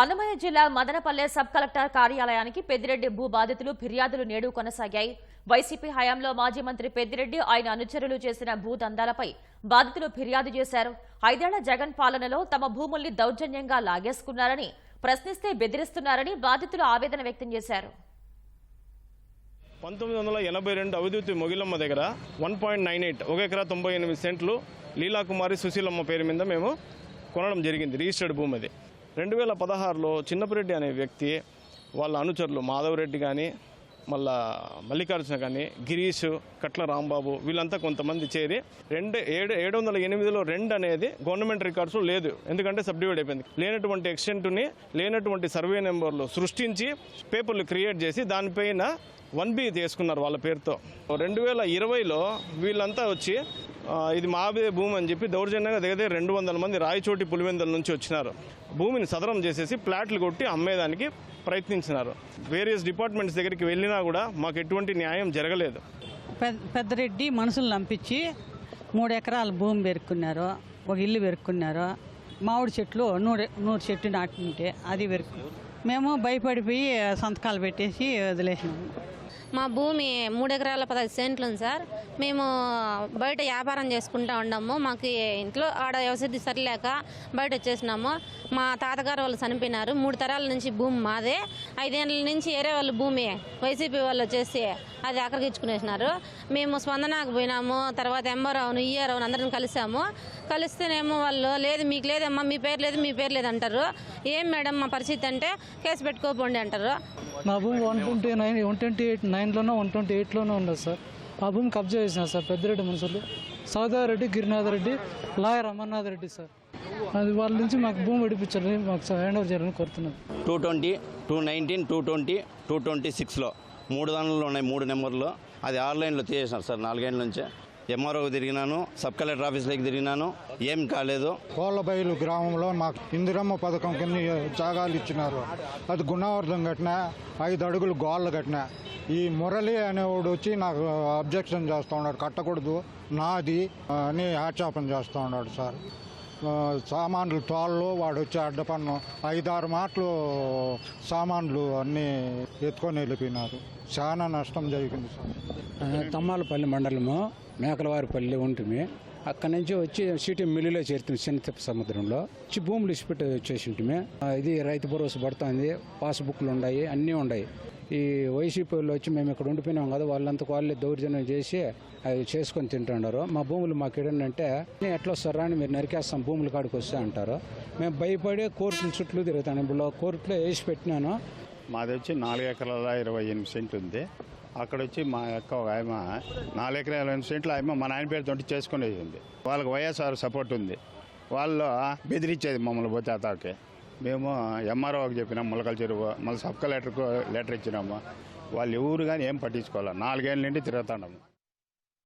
అన్నమయ్య జిల్లా Madanapalle sub collector కార్యాలయానికి పెద్దిరెడ్డి భూ బాధితులు ఫిర్యాదులు నేడు కొనసాగాయి. వైసీపీ హయాంలో మాజీ మంత్రి పెద్దిరెడ్డి ఆయన అనుచరులు చేసిన భూదందాలపై బాధితులు ఫిర్యాదు చేశారు. ఐదేళ్ళ జగన్ పాలనలో తమ భూముల్ని దౌర్జన్యంగా లాగేసుకున్నారని ప్రశ్నిస్తే బెదిరిస్తున్నారని బాధితులు ఆవేదన వ్యక్తం చేశారు. పంతొమ్మిది వందల ఎనభై రెండు అవిధూతి మొగిలమ్మ దగ్గర వన్ పాయింట్ నైన్ ఎయిట్ ఒక ఎకరా తొంభై ఎనిమిది సెంట్లు లీలాకుమారి సుశీలమ్మ పేరు మీద మేము కొనడం జరిగింది రిజిస్టర్డ్ భూమి అది రెండు వేల పదహారులో చిన్నపిరెడ్డి అనే వ్యక్తి వాళ్ళ అనుచరులు మాధవరెడ్డి కానీ మళ్ళా మల్లికార్జున కానీ గిరీష్ కట్ల రాంబాబు వీళ్ళంతా కొంతమంది చేరి రెండు ఏడు ఏడు వందల ఎనిమిదిలో రెండు అనేది గవర్నమెంట్ రికార్డ్స్ లేదు. ఎందుకంటే సబ్డివైడ్ అయిపోయింది. లేనటువంటి ఎక్స్టెంట్ని లేనటువంటి సర్వే నెంబర్లు సృష్టించి పేపర్లు క్రియేట్ చేసి దానిపైన వన్ బి తీసుకున్నారు వాళ్ళ పేరుతో. రెండు వేల ఇరవైలో వీళ్ళంతా వచ్చి ఇది మాదే భూమి అని చెప్పి దౌర్జన్యంగా దగ్గర రెండు వందల మంది రాయచోటి పులివెందుల నుంచి వచ్చినారు. భూమిని సదరం చేసేసి ప్లాట్లు కొట్టి అమ్మేదానికి ప్రయత్నించినారు. వేరియస్ డిపార్ట్మెంట్స్ దగ్గరికి వెళ్ళినా కూడా మాకు ఎటువంటి న్యాయం జరగలేదు. పెద్దరెడ్డి మనుషులు నంపించి మూడు ఎకరాల భూమి పెరుక్కున్నారు ఒక ఇల్లు పెరుక్కున్నారు. మామిడి చెట్లు నూరు నూరు చెట్టు నాటుంటే అది పెరుకు మేము భయపడిపోయి సంతకాలు పెట్టేసి వదిలేసినాము. మా భూమి మూడు ఎకరాల పదహైదు సెంట్లు ఉంది సార్. మేము బయట వ్యాపారం చేసుకుంటా ఉన్నాము మాకు ఇంట్లో ఆడ వ్యవసాయ సరిలేక బయట వచ్చేసినాము. మా తాతగారు వాళ్ళు చనిపోయినారు. మూడు తరాల నుంచి భూమి మాదే. ఐదేళ్ళ నుంచి ఏరే వాళ్ళ భూమి. వైసీపీ వాళ్ళు వచ్చేసి అది ఆక్రగించుకునేసినారు. మేము స్పందనకు పోయినాము. తర్వాత ఎంఆర్ఓను ఈఆర్ఓను అందరం కలిసాము. కలిస్తేనేమో వాళ్ళు లేదు మీకు లేదమ్మా మీ పేరు లేదు మీ పేరు లేదు అంటారు. ఏం మేడం మా పరిస్థితి అంటే కేసు పెట్టుకోపోండి అంటారు. నా భూమి one twenty nine one twenty eight నైన్లోనో one twenty ఎయిట్లోనో ఉండదు సార్. ఆ భూమి కబ్జా చేసిన సార్ పెద్దిరెడ్డి మనుషులు సౌదారెడ్డి గిరినాథ్ రెడ్డి లాయర్ అమర్నాథ్ రెడ్డి సార్. అది వాళ్ళ నుంచి మాకు భూమి విడిపించాలని మాకు హ్యాండ్ ఓవర్ చేయాలని కోరుతున్నాను. Two twenty two nineteen two twenty two twenty సిక్స్లో. మూడు దానిలో ఉన్నాయి మూడు నెంబర్లు. అది ఆన్లైన్లో తీసేసినారు సార్ నాలుగేళ్ళ నుంచే. ఎంఆర్ఓ తిరిగినాను సబ్ కలెక్టర్ ఆఫీస్లోకి తిరిగినాను ఏం కాలేదు. కోళ్ళబైలు గ్రామంలో మాకు ఇందిరమ్మ పథకం కింద జాగాలు ఇచ్చినారు. అది గుణవర్ధం కట్టిన ఐదు అడుగులు గోళ్ళు కట్టిన. ఈ మురళి అనేవాడు వచ్చి నాకు అబ్జెక్షన్ చేస్తూ ఉన్నాడు కట్టకూడదు నాది అని ఆక్షేపం చేస్తూ ఉన్నాడు సార్. సామాన్లు తోళ్ళు వాడు వచ్చి అడ్డపన్ను ఐదారు మాటలు సామాన్లు అన్నీ ఎత్తుకొని వెళ్ళిపోయినారు. చాలా నష్టం జరిగింది సార్. తమ్మాలపల్లి మండలము మేకలవారిపల్లి ఉంటుంది అక్కడి నుంచి వచ్చి సిటీ మిల్లులో చేరుతుంది చిన్న సముద్రంలో. వచ్చి భూములు ఇచ్చిపెట్టి వచ్చేసి ఇది రైతు భరోసా పడుతుంది. పాస్బుక్లు ఉన్నాయి అన్నీ ఉన్నాయి. ఈ వైసీపీ వాళ్ళు వచ్చి మేము ఇక్కడ ఉండిపోయినాం కదా వాళ్ళంతా వాళ్ళే దౌర్జన్యం చేసి అవి చేసుకొని తింటున్నారు. మా భూములు మాకు ఏంటంటే ఎట్లా వస్తారా అని మీరు నరికేస్తాం భూముల కాడికి వస్తే అంటారు. మేము భయపడి కోర్టుల చుట్టూ తిరుగుతాను ఇప్పుడు కోర్టులో వేసి పెట్టినాను. మాది వచ్చి నాలుగు ఎకరాల ఇరవై ఎనిమిది సెంట్లు ఉంది. అక్కడ వచ్చి మా యొక్క ఒక ఆయమ నాలుగు ఎకరాల ఇరవై ఎనిమిది సెంట్లు ఆయమ మా నాయన పేరు తోటి చేసుకునేది ఉంది. వాళ్ళకి వైఎస్ఆర్ సపోర్ట్ ఉంది. వాళ్ళు బెదిరించేది మమ్మల్ని పోతే అతాకి మేము ఎంఆర్ఓకి చెప్పినాం ములకల చెరువు మళ్ళీ సబ్ కలెక్టర్కు లెటర్ ఇచ్చినాము. వాళ్ళు ఎవరు కానీ ఏం పట్టించుకోవాలి. నాలుగేళ్ళ నుండి తిరుగుతున్నాము.